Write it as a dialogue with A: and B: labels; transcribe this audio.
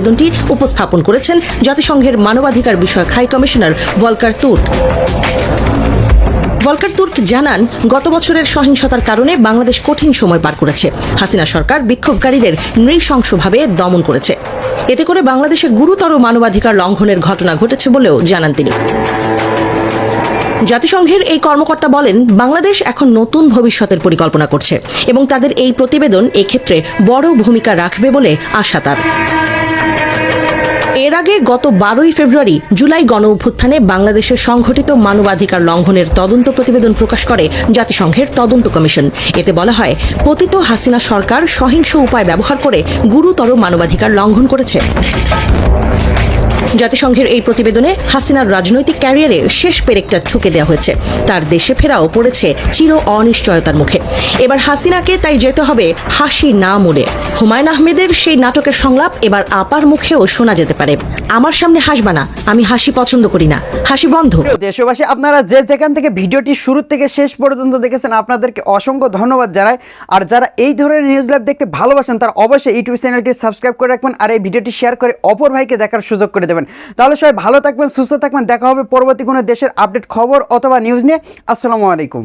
A: প্রতিবেদনটি উপস্থাপন করেছেন জাতিসংঘের মানবাধিকার বিষয়ক high commissioner Volker Turk. Volker Turk জানান, গত বছরের সহিংসতার কারণে বাংলাদেশ কঠিন সময় পার করেছে। হাসিনা সরকার বিক্ষোভকারীদের নৃশংসভাবে দমন করেছে। এতে করে বাংলাদেশে গুরুতর মানবাধিকার লঙ্ঘনের ঘটনা ঘটেছে বলেও জানান তিনি। জাতিসংঘের এই কর্মকর্তা বলেন, বাংলাদেশ এখন নতুন ভবিষ্যতের পরিকল্পনা করছে এবং তাদের এই প্রতিবেদন এক্ষেত্রে বড় ভূমিকা রাখবে বলে আশা তার। এর আগে গত বারোই ফেব্রুয়ারি জুলাই গণ অভ্যুত্থানে বাংলাদেশে সংঘটিত মানবাধিকার লঙ্ঘনের তদন্ত প্রতিবেদন প্রকাশ করে জাতিসংঘের তদন্ত কমিশন। এতে বলা হয়, পতিত হাসিনা সরকার সহিংস উপায় ব্যবহার করে গুরুতর মানবাধিকার লঙ্ঘন করেছে। জাতিসংঘের এই প্রতিবেদনে হাসিনার রাজনৈতিক ক্যারিয়ারে শেষ পেরেকটা ঠুকে দেওয়া হয়েছে। তার দেশে ফেরাও পড়েছে চির অনিশ্চয়তার মুখে। এবার হাসিনাকে তাই যেতে হবে হাসি না মোড়ে। হুমায়ুন আহমেদের সেই নাটকের সংলাপ এবার আপার মুখেও শোনা যেতে পারে। আমার সামনে হাসবা না, আমি হাসি পছন্দ করি না। হাসি বন্ধ।
B: দেশবাসী, আপনারা যে যেখান থেকে ভিডিওটি শুরু থেকে শেষ পর্যন্ত দেখেছেন, আপনাদেরকে অসংখ্য ধন্যবাদ জানাই। আর যারা এই ধরনের নিউজ লাইভ দেখতে ভালোবাসেন, তারা অবশ্যই ইউটিউব চ্যানেলটি সাবস্ক্রাইব করে রাখবেন আর এই ভিডিওটি শেয়ার করে অপর ভাইকে দেখার সুযোগ করে দেবেন। তাহলে সবাই ভালো থাকবেন, সুস্থ থাকবেন। দেখা হবে পরবর্তী কোনো দেশের আপডেট খবর অথবা নিউজ নিয়ে। আসসালামু আলাইকুম।